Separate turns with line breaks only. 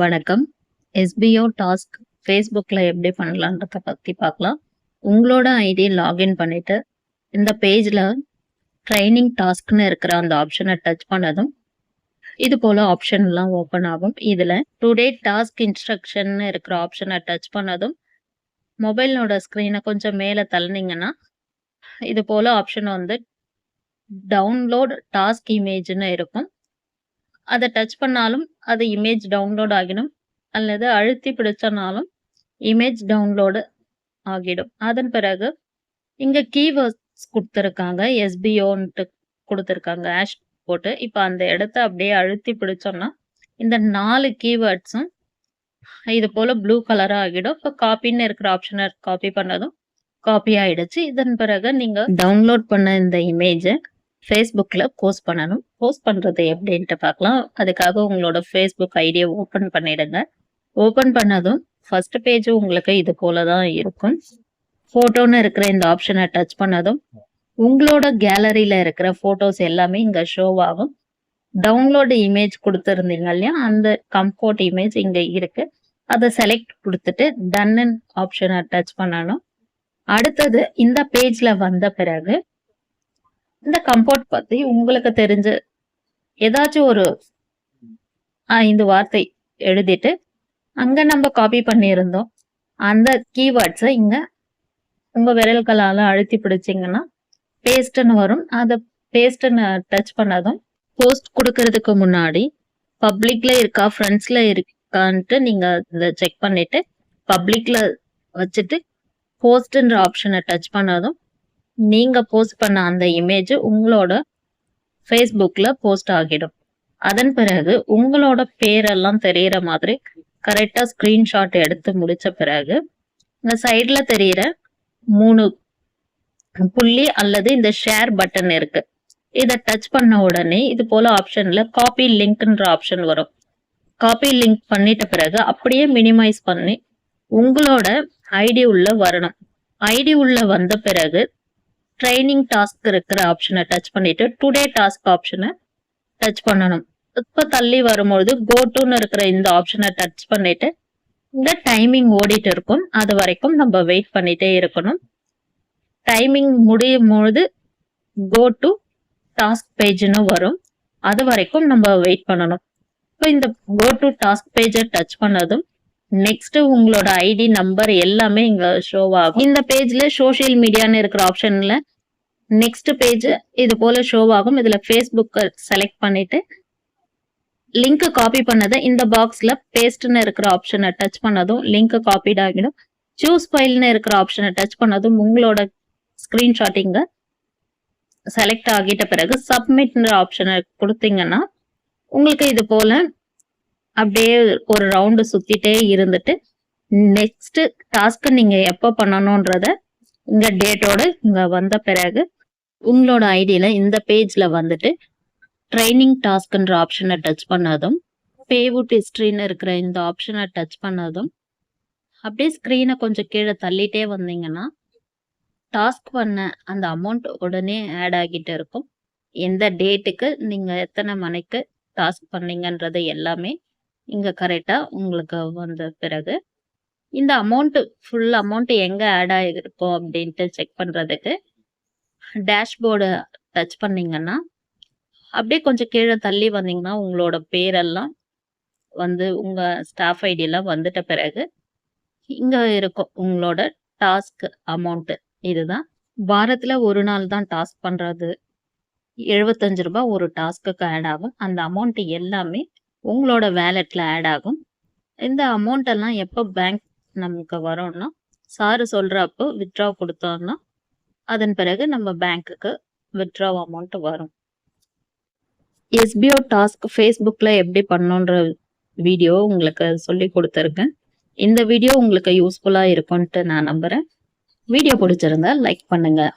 வணக்கம். SPO task ஃபேஸ்புக்கில் எப்படி பண்ணலான்றத பற்றி பார்க்கலாம். உங்களோட ஐடி லாகின் பண்ணிட்டு இந்த பேஜில் ட்ரைனிங் டாஸ்க்னு இருக்கிற அந்த ஆப்ஷனை டச் பண்ணதும் இது போல் ஆப்ஷன்லாம் ஓப்பன் ஆகும். இதில் டுடே டாஸ்க் இன்ஸ்ட்ரக்ஷன்னு இருக்கிற ஆப்ஷனை டச் பண்ணதும் மொபைலோட ஸ்க்ரீனை கொஞ்சம் மேலே தள்ளினீங்கன்னா இது போல் ஆப்ஷன் வந்து டவுன்லோட் டாஸ்க் இமேஜ்னு இருக்கும். அதை டச் பண்ணாலும் அது இமேஜ் டவுன்லோட் ஆகிடும். அல்லது அழுத்தி பிடிச்சனாலும் இமேஜ் டவுன்லோடு ஆகிடும். அதன் பிறகு இங்க கீவேர்ட்ஸ் கொடுத்துருக்காங்க. எஸ்பிஓன்ட்டு கொடுத்துருக்காங்க. ஆஷ் போட்டு இப்போ அந்த இடத்த அப்படியே அழுத்தி பிடிச்சோம்னா இந்த நாலு கீவேர்ட்ஸும் இது போல ப்ளூ கலரா ஆகிடும். இப்போ காப்பின்னு இருக்கிற ஆப்ஷனை காப்பி பண்ணதும் காப்பி ஆயிடுச்சு. இதன் பிறகு நீங்க டவுன்லோட் பண்ண இந்த இமேஜை ஃபேஸ்புக்கில் போஸ்ட் பண்ணணும். போஸ்ட் பண்ணுறது எப்படின்ட்டு பார்க்கலாம். அதுக்காக உங்களோட ஃபேஸ்புக் ஐடியை ஓப்பன் பண்ணிடுங்க. ஓப்பன் பண்ணதும் ஃபர்ஸ்ட் பேஜ் உங்களுக்கு இது போல தான் இருக்கும். ஃபோட்டோன்னு இருக்கிற இந்த ஆப்ஷனை டச் பண்ணதும் உங்களோட கேலரியில் இருக்கிற ஃபோட்டோஸ் எல்லாமே இங்கே ஷோ ஆகும். டவுன்லோடு இமேஜ் கொடுத்துருந்தீங்க இல்லையா? அந்த கம்ஃபோர்ட் இமேஜ் இங்கே இருக்கு. அதை செலக்ட் கொடுத்துட்டு டன்னு ஆப்ஷனை டச் பண்ணணும். அடுத்தது இந்த பேஜில் வந்த பிறகு இந்த கம்போர்ட் பத்தி உங்களுக்கு தெரிஞ்ச ஏதாச்சும் ஒரு ஐந்து வார்த்தை எழுதிட்டு அங்க நம்ம காப்பி பண்ணியிருந்தோம். அந்த கீவேர்ட்ஸை இங்க உங்க விரல்களால அழுத்தி பிடிச்சிங்கன்னா பேஸ்ட்னு வரும். அதை பேஸ்ட்னு டச் பண்ணதும் போஸ்ட் கொடுக்கறதுக்கு முன்னாடி பப்ளிக்ல இருக்கா ஃப்ரெண்ட்ஸ்ல இருக்கான்ட்டு நீங்க இதை செக் பண்ணிட்டு பப்ளிக்ல வச்சுட்டு போஸ்ட்ன்ற ஆப்ஷனை டச் பண்ணதும் நீங்க போஸ்ட் பண்ண அந்த இமேஜ் உங்களோட ஃபேஸ்புக்ல போஸ்ட் ஆகிடும். அதன் பிறகு உங்களோட பேரெல்லாம் தெரியற மாதிரி கரெக்டா ஸ்கிரீன்ஷாட் எடுத்து முடிச்ச பிறகு இந்த சைட்ல தெரியற மூணு புள்ளி அல்லது இந்த ஷேர் பட்டன் இருக்கு. இதை டச் பண்ண உடனே இது போல ஆப்ஷன்ல காப்பி லிங்க்ன்ற ஆப்ஷன் வரும். காப்பி லிங்க் பண்ணிட்ட பிறகு அப்படியே மினிமைஸ் பண்ணி உங்களோட ஐடி உள்ள வரணும். ஐடி உள்ள வந்த பிறகு ட்ரைனிங் டாஸ்க் இருக்கிற ஆப்ஷனை டச் பண்ணிட்டு டுடே டாஸ்க் ஆப்ஷனை டச் பண்ணணும். இப்போ தள்ளி வரும்பொழுது கோ இருக்கிற இந்த ஆப்ஷனை டச் பண்ணிட்டு இந்த டைமிங் ஓடிட்டு இருக்கும். அது வரைக்கும் நம்ம வெயிட் பண்ணிட்டே இருக்கணும். டைமிங் முடியும் பொழுது கோ டு டாஸ்க் பேஜ்னு வரும். அது வரைக்கும் நம்ம வெயிட் பண்ணணும். இப்போ இந்த கோ டு டாஸ்க் பேஜை டச் பண்ணதும் நெக்ஸ்ட் உங்களோட ஐடி நம்பர் எல்லாமே இங்க ஷோ ஆகும். இந்த பேஜ்ல சோஷியல் மீடியான்னு இருக்கிற ஆப்ஷன்ல நெக்ஸ்ட் பேஜ் இது போல ஷோ ஆகும். இதுல ஃபேஸ்புக் செலக்ட் பண்ணிட்டு லிங்க் காப்பி பண்ணதை இந்த பாக்ஸ்ல பேஸ்ட்னு இருக்கிற ஆப்ஷனை டச் பண்ணதும் லிங்க் காப்பிட் ஆகிடும். சூஸ் ஃபைல்னு இருக்கிற ஆப்ஷனை டச் பண்ணதும் உங்களோட ஸ்கிரீன்ஷாட்டிங்க செலக்ட் ஆகிட்ட பிறகு சப்மிட்ன்ற ஆப்ஷனை கொடுத்தீங்கன்னா உங்களுக்கு இது போல அப்படியே ஒரு ரவுண்டு சுத்திட்டே இருந்துட்டு நெக்ஸ்ட் டாஸ்க் நீங்க எப்போ பண்ணணும்ன்றத இங்க டேட்டோட இங்க வந்த பிறகு உங்களோட ஐடியில இந்த பேஜ்ல வந்துட்டு ட்ரைனிங் டாஸ்க்ன்ற ஆப்ஷனை டச் பண்ணதும் பேவுட் ஹிஸ்ட்ரின்னு இருக்கிற இந்த ஆப்ஷனை டச் பண்ணதும் அப்படியே ஸ்க்ரீனை கொஞ்சம் கீழே தள்ளிட்டே வந்தீங்கன்னா டாஸ்க் பண்ண அந்த அமௌண்ட் உடனே ஆட் ஆகிட்டு இருக்கும். எந்த டேட்டுக்கு நீங்கள் எத்தனை மணிக்கு டாஸ்க் பண்ணீங்கன்றது எல்லாமே இங்கே கரெக்டாக உங்களுக்கு வந்த பிறகு இந்த அமௌண்ட்டு ஃபுல் அமௌண்ட்டு எங்கே ஆட் ஆகிருக்கும் அப்படின்ட்டு செக் பண்ணுறதுக்கு டேஷ்போர்டு டச் பண்ணிங்கன்னா அப்படியே கொஞ்சம் கீழே தள்ளி வந்தீங்கன்னா உங்களோட பேரெல்லாம் வந்து உங்க ஸ்டாஃப் ஐடியெல்லாம் வந்துட்ட பிறகு இங்க இருக்கும் உங்களோட டாஸ்க் அமௌண்ட் இதுதான். வாரத்துல ஒரு நாள் தான் டாஸ்க் பண்றது. எழுபத்தஞ்சு ரூபாய் ஒரு டாஸ்க்குக்கு ஆட் ஆகும். அந்த அமௌண்ட் எல்லாமே உங்களோட வேலெட்ல ஆட் ஆகும். இந்த அமௌண்ட் எல்லாம் எப்போ பேங்க் நமக்கு வரும்னா சாரு சொல்கிறப்போ வித்ட்ரா கொடுத்தோம்னா அதன் பிறகு நம்ம பேங்க்குக்கு வித்ட்ரா அமௌண்ட் வரும். எஸ்பிஓ டாஸ்க் ஃபேஸ்புக்கில் எப்படி பண்ணணுன்ற வீடியோ உங்களுக்கு சொல்லி கொடுத்துருக்கேன். இந்த வீடியோ உங்களுக்கு யூஸ்ஃபுல்லாக இருக்கும்ன்ட்டு நான் நம்புகிறேன் வீடியோ பிடிச்சிருந்தா லைக் பண்ணுங்கள்